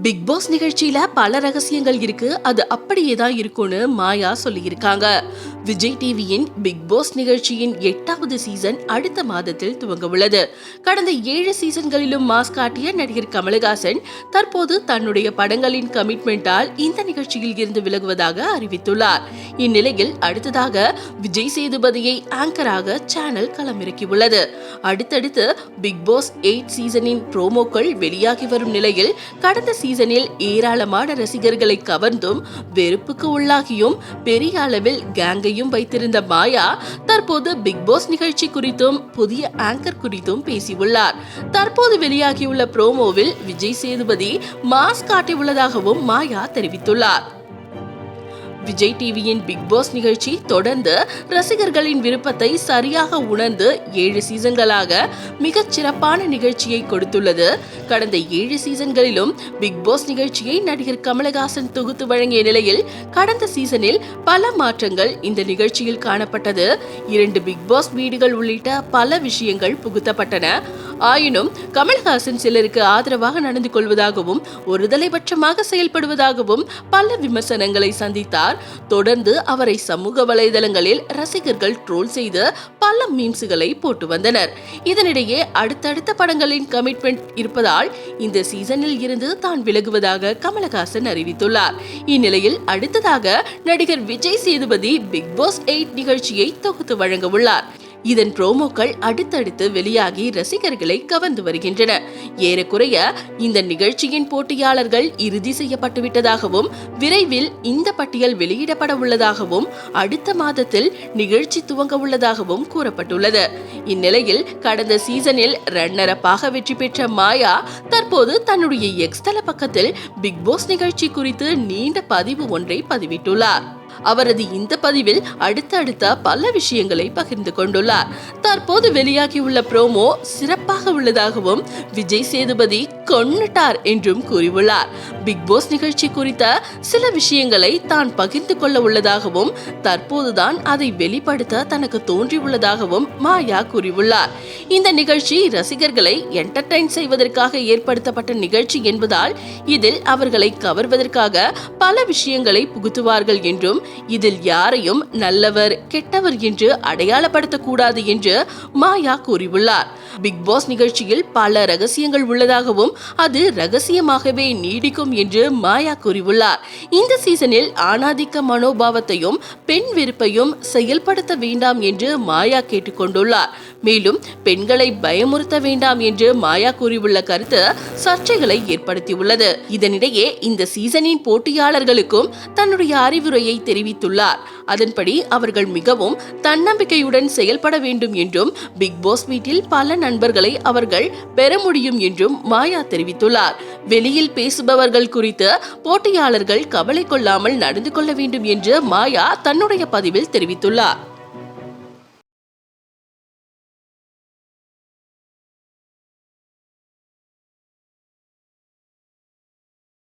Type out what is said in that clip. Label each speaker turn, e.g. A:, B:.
A: Big pass நிகழ்ச்சியில பல ரகசியங்கள் இருக்கு. அது அப்படியே தான் இருக்கும்னு மாயா சொல்லியிருக்காங்க. விஜய் டிவியின் பிக் பாஸ் நிகழ்ச்சியின் எட்டாவது சீசன் அடுத்த மாதத்தில் துவங்க உள்ளது. கடந்த ஏழு சீசன்களிலும் மாஸ் காட்டிய நடிகர் கமலஹாசன் தற்போது தன்னுடைய படங்களின் கமிட்மெண்டால் இந்த நிகழ்ச்சியில் இருந்து விலகுவதாக அறிவித்துள்ளார். இந்நிலையில் அடுத்ததாக விஜய் சேதுபதியை ஆங்கராக சேனல் களமிறக்கியுள்ளது. அடுத்தடுத்து பிக் பாஸ் எயிட் சீசனின் ப்ரோமோக்கள் வெளியாகி வரும் நிலையில் கடந்த சீசனில் ஏராளமான ரசிகர்களை கவர்ந்தும் வெறுப்புக்கு உள்ளாகியும் பெரிய அளவில் கேங்கையும் வைத்திருந்த மாயா தற்போது பிக் பாஸ் நிகழ்ச்சி குறித்தும் புதிய ஆங்கர் குறித்தும் பேசியுள்ளார். தற்போது வெளியாகியுள்ள ப்ரோமோவில் விஜய் சேதுபதி மாஸ்க் காட்டியுள்ளதாகவும் மாயா தெரிவித்துள்ளார். விஜய் டிவியின் பிக் பாஸ் நிகழ்ச்சி தொடர்ந்து ரசிகர்களின் விருப்பத்தை சரியாக உணர்ந்து ஏழு சீசன்களாக மிகச் சிறப்பான நிகழ்ச்சியை கொடுத்துள்ளது. கடந்த ஏழு சீசன்களிலும் பிக் பாஸ் நிகழ்ச்சியை நடிகர் கமலஹாசன் தொகுத்து வழங்கிய நிலையில் கடந்த சீசனில் பல மாற்றங்கள் இந்த நிகழ்ச்சியில் காணப்பட்டது. இரண்டு பிக் பாஸ் வீடுகள் உள்ளிட்ட பல விஷயங்கள் புகுத்தப்பட்டன. ஆயினும் கமல்ஹாசன் சிலருக்கு ஆதரவாக நடந்து கொள்வதாகவும் ஒருதலைபட்சமாக செயல்படுவதாகவும் பல விமர்சனங்களை சந்தித்தார். தொடர்ந்து அவரை சமூக வலைதளங்களில் ரசிகர்கள் ட்ரோல் செய்து பல மீம்ஸுகளை போட்டு வந்தனர். இதனிடையே அடுத்தடுத்த படங்களின் கமிட்மெண்ட் இருப்பதால் இந்த சீசனில் இருந்து தான் விலகுவதாக கமலஹாசன் அறிவித்துள்ளார். இந்நிலையில் அடுத்ததாக நடிகர் Vijay Sethupathi Bigg Boss eight நிகழ்ச்சியை தொகுத்து வழங்க உள்ளார். இதன் ப்ரோமோக்கள் அடுத்தடுத்து வெளியாகி ரசிகர்களை கவர்ந்து வருகின்றன. ஏறக்குறைய இந்த நிகழ்ச்சியின் போட்டியாளர்கள் இறுதி செய்யப்பட்டுவிட்டதாகவும் விரைவில் இந்த பட்டியல் வெளியிடப்பட உள்ளதாகவும் அடுத்த மாதத்தில் நிகழ்ச்சி துவங்க உள்ளதாகவும் கூறப்பட்டுள்ளது. இந்நிலையில் கடந்த சீசனில் ரன்னர் அப்பாக வெற்றி பெற்ற மாயா தற்போது தன்னுடைய எக்ஸ்தல பக்கத்தில் பிக் பாஸ் நிகழ்ச்சி குறித்து நீண்ட பதிவு ஒன்றை பதிவிட்டுள்ளார். அவரது இந்த பதிவில் அடுத்தடுத்த பல விஷயங்களை பகிர்ந்து கொண்டுள்ளார். தற்போது வெளியாகியுள்ள ப்ரோமோ சிறப்பாக உள்ளதாகவும் விஜய் சேதுபதி கொன்னுட்டார் என்றும் கூறியுள்ளார். பிக் பாஸ் நிகழ்ச்சி குறித்த சில விஷயங்களை தான் பகிர்ந்து கொள்ள உள்ளதாகவும் தற்போதுதான் அதை வெளிப்படுத்த தனக்கு தோன்றியுள்ளதாகவும் மாயா கூறியுள்ளார். இந்த நிகழ்ச்சி ரசிகர்களை என்டர்டைன் செய்வதற்காக ஏற்படுத்தப்பட்ட நிகழ்ச்சி என்பதால் இதில் அவர்களை கவர்வதற்காக பல விஷயங்களை புகுத்துவார்கள் என்றும் இதில் யாரையும் நல்லவர் கெட்டவர் என்று அடையாளப்படுத்தக்கூடாது என்று மாயா கூறியுள்ளார். பிக் பாஸ் நிகழ்ச்சியில் பல ரகசியங்கள் உள்ளதாகவும் அது ரகசியமாகவே நீடிக்கும் என்று மாயா கூறியுள்ளார். இந்த சீசனில் ஆணாதிக்க மனோபாவத்தையும் பெண் வெறுப்பையும் செயல்படுத்த வேண்டாம் என்று மாயா கேட்டுக்கொண்டுள்ளார். மேலும் பெண்களை பயமுறுத்த வேண்டாம் என்று மாயா கூறியுள்ள கருத்து சர்ச்சைகளை ஏற்படுத்தியுள்ளது. இதனிடையே இந்த சீசனின் போட்டியாளர்களுக்கும் தன்னுடைய அறிவுரையை தெரிவித்துள்ளார். அதன்படி அவர்கள் மிகவும் தன்னம்பிக்கையுடன் செயல்பட வேண்டும் என்றும் பிக் பாஸ் வீட்டில் பல நண்பர்களை அவர்கள் பெற முடியும் என்றும் மாயா தெரிவித்துள்ளார். வெளியில் பேசுபவர்கள் குறித்து போட்டியாளர்கள் கவலை கொள்ளாமல் நடந்து கொள்ள வேண்டும் என்று மாயா தன்னுடைய பதிவில் தெரிவித்துள்ளார்.